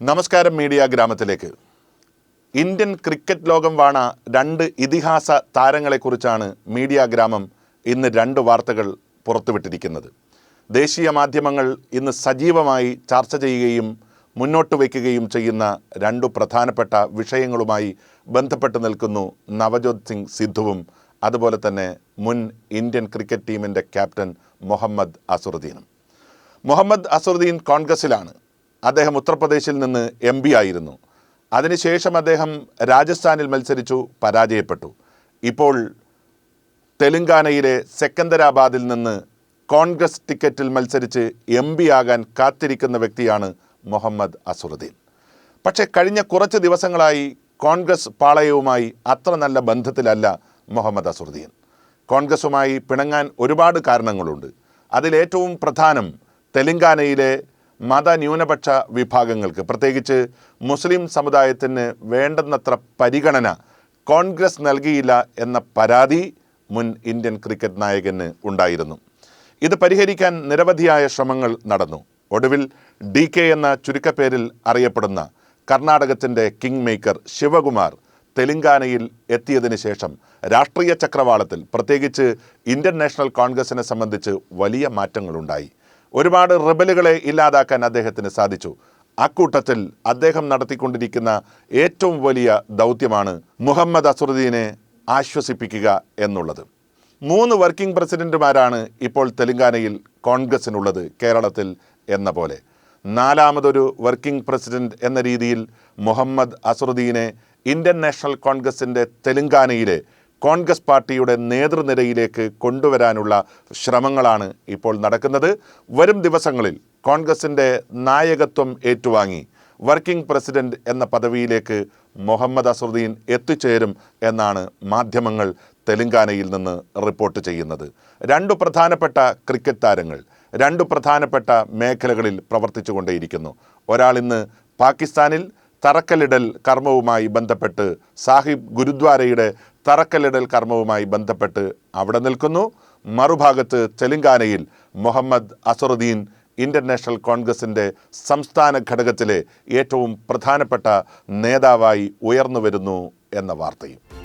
നമസ്കാരം മീഡിയ ഗ്രാമത്തിലേക്ക്. Indian cricket ലോകം വാണ രണ്ട് ഇതിഹാസ താരങ്ങളെക്കുറിച്ചാണ് മീഡിയ ഗ്രാമം ഇന്ന് രണ്ട് വാർത്തകൾ പുറത്തുവിട്ടിരിക്കുന്നത്. ദേശീയ മാധ്യമങ്ങൾ ഇന്ന് സജീവമായി ചർച്ച ചെയ്യുകയും മുന്നോട്ട് വയ്ക്കുകയും ചെയ്യുന്ന രണ്ടു പ്രധാനപ്പെട്ട വിഷയങ്ങളുമായി ബന്ധപ്പെട്ട് നിൽക്കുന്നു നവജോത് സിംഗ് സിദ്ധുവും അതുപോലെ തന്നെ മുൻ ഇന്ത്യൻ ക്രിക്കറ്റ് ടീമിന്റെ ക്യാപ്റ്റൻ മുഹമ്മദ് അസുറുദ്ദീനും. മുഹമ്മദ് അസുറുദ്ദീൻ കോൺഗ്രസിലാണ് അദ്ദേഹം ഉത്തർപ്രദേശിൽ നിന്ന് എം പി ആയിരുന്നു. അതിനുശേഷം അദ്ദേഹം രാജസ്ഥാനിൽ മത്സരിച്ചു പരാജയപ്പെട്ടു. ഇപ്പോൾ തെലങ്കാനയിലെ സെക്കന്ദരാബാദിൽ നിന്ന് കോൺഗ്രസ് ടിക്കറ്റിൽ മത്സരിച്ച് എം പി ആകാൻ കാത്തിരിക്കുന്ന വ്യക്തിയാണ് മുഹമ്മദ് അസുറുദ്ദീൻ. പക്ഷേ കഴിഞ്ഞ കുറച്ച് ദിവസങ്ങളായി കോൺഗ്രസ് പാളയവുമായി അത്ര നല്ല ബന്ധത്തിലല്ല മുഹമ്മദ് അസുറുദ്ദീൻ. കോൺഗ്രസുമായി പിണങ്ങാൻ ഒരുപാട് കാരണങ്ങളുണ്ട്. അതിലേറ്റവും പ്രധാനം തെലങ്കാനയിലെ മതന്യൂനപക്ഷ വിഭാഗങ്ങൾക്ക് പ്രത്യേകിച്ച് മുസ്ലിം സമുദായത്തിന് വേണ്ടുന്നത്ര പരിഗണന കോൺഗ്രസ് നൽകിയില്ല എന്ന പരാതി മുൻ ഇന്ത്യൻ ക്രിക്കറ്റ് നായകന് ഉണ്ടായിരുന്നു. ഇത് പരിഹരിക്കാൻ നിരവധിയായ ശ്രമങ്ങൾ നടന്നു. ഒടുവിൽ ഡി കെ എന്ന ചുരുക്കപ്പേരിൽ അറിയപ്പെടുന്ന കർണാടകത്തിന്റെ കിങ് മേക്കർ ശിവകുമാർ തെലങ്കാനയിൽ എത്തിയതിനു ശേഷം രാഷ്ട്രീയ ചക്രവാളത്തിൽ പ്രത്യേകിച്ച് ഇന്ത്യൻ നാഷണൽ കോൺഗ്രസിനെ സംബന്ധിച്ച് വലിയ മാറ്റങ്ങളുണ്ടായി. ഒരുപാട് റിബലുകളെ ഇല്ലാതാക്കാൻ അദ്ദേഹത്തിന് സാധിച്ചു. അക്കൂട്ടത്തിൽ അദ്ദേഹം നടത്തിക്കൊണ്ടിരിക്കുന്ന ഏറ്റവും വലിയ ദൗത്യമാണ് മുഹമ്മദ് അസുറുദ്ദീനെ ആശ്വസിപ്പിക്കുക എന്നുള്ളത്. മൂന്ന് വർക്കിംഗ് പ്രസിഡന്റുമാരാണ് ഇപ്പോൾ തെലങ്കാനയിൽ കോൺഗ്രസിനുള്ളത് കേരളത്തിൽ എന്ന പോലെ. നാലാമതൊരു വർക്കിംഗ് പ്രസിഡന്റ് എന്ന രീതിയിൽ മുഹമ്മദ് അസുറുദ്ദീനെ ഇന്ത്യൻ നാഷണൽ കോൺഗ്രസിന്റെ തെലങ്കാനയിലെ കോൺഗ്രസ് പാർട്ടിയുടെ നേതൃനിരയിലേക്ക് കൊണ്ടുവരാനുള്ള ശ്രമങ്ങളാണ് ഇപ്പോൾ നടക്കുന്നത്. വരും ദിവസങ്ങളിൽ കോൺഗ്രസിന്റെ നായകത്വം ഏറ്റുവാങ്ങി വർക്കിംഗ് പ്രസിഡന്റ് എന്ന പദവിയിലേക്ക് മുഹമ്മദ് അസറുദ്ദീൻ എത്തിച്ചേരും എന്നാണ് മാധ്യമങ്ങൾ തെലങ്കാനയിൽ നിന്ന് റിപ്പോർട്ട് ചെയ്യുന്നത്. രണ്ടു പ്രധാനപ്പെട്ട ക്രിക്കറ്റ് താരങ്ങൾ രണ്ടു പ്രധാനപ്പെട്ട മേഖലകളിൽ പ്രവർത്തിച്ചു കൊണ്ടേയിരിക്കുന്നു ഒരാൾ ഇന്ന് പാകിസ്ഥാനിൽ തറക്കല്ലിടൽ കർമ്മവുമായി ബന്ധപ്പെട്ട് സാഹിബ് ഗുരുദ്വാരയുടെ തറക്കല്ലിടൽ കർമ്മവുമായി ബന്ധപ്പെട്ട് അവിടെ നിൽക്കുന്നു. മറുഭാഗത്ത് തെലങ്കാനയിൽ മുഹമ്മദ് അസറുദ്ദീൻ ഇന്റർനാഷണൽ കോൺഗ്രസിന്റെ സംസ്ഥാന ഘടകത്തിലെ ഏറ്റവും പ്രധാനപ്പെട്ട നേതാവായി ഉയർന്നു വരുന്നു എന്ന വാർത്തയും.